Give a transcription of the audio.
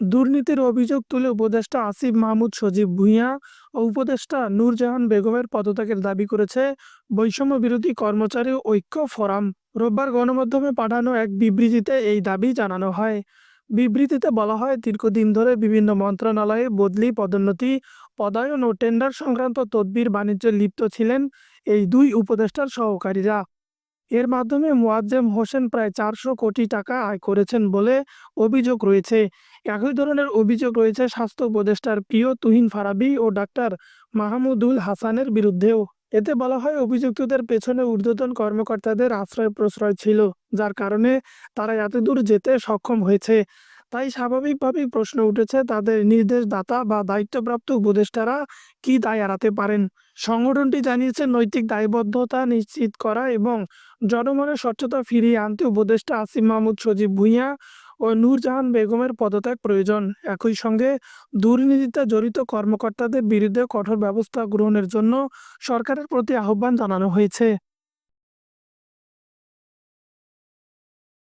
দুর্নীতির অভিযোগ তুলে উপদেষ্টা আসিফ মাহমুদ, সজীব ভূঁইয়া ও উপদেষ্টা নূরজাহান বেগমের পদত্যাগের দাবি করেছে বৈষম্য বিরোধী কর্মচারী ঐক্য ফোরাম। রোববার গণমাধ্যমে পাঠানো এক বিবৃতিতে এই দাবি জানানো হয়। বিবৃতিতে বলা হয়, দীর্ঘদিন ধরে বিভিন্ন মন্ত্রণালয়ে বদলি, পদোন্নতি, পদায়ন ও টেন্ডার সংক্রান্ত তদবির বাণিজ্যে লিপ্ত ছিলেন এই দুই উপদেষ্টার সহকারীরা। এর মাধ্যমে মোয়াজ্জেম হোসেন প্রায় চারশো কোটি টাকা আয় করেছেন বলে অভিযোগ রয়েছে। একই ধরনের অভিযোগ রয়েছে স্বাস্থ্য উপদেষ্টার প্রিয় তুহিন ফারাবি ও ডাক্তার মাহমুদুল হাসানের বিরুদ্ধেও। এতে বলা হয়, অভিযুক্তদের পেছনে ঊর্ধ্বতন কর্মকর্তাদের আশ্রয় প্রশ্রয় ছিল, যার কারণে তারা এতদূর যেতে সক্ষম হয়েছে। তাই স্বাভাবিকভাবেই প্রশ্ন উঠেছে তাদের নির্দেশদাতা বা দায়িত্বপ্রাপ্ত উপদেষ্টারা কি দায় এড়াতে পারেন। সংগঠনটি জানিয়েছে, নৈতিক দায়বদ্ধতা নিশ্চিত করা এবং জনমনে স্বচ্ছতা ফিরিয়ে আনতে উপদেষ্টা আসিম মাহমুদ, সজীব ভূঁইয়া ও নূরজাহান বেগমের পদত্যাগ প্রয়োজন। একই সঙ্গে দুর্নীতিতে জড়িত কর্মকর্তাদের বিরুদ্ধে কঠোর ব্যবস্থা গ্রহণের জন্য সরকারের প্রতি আহ্বান জানানো হয়েছে।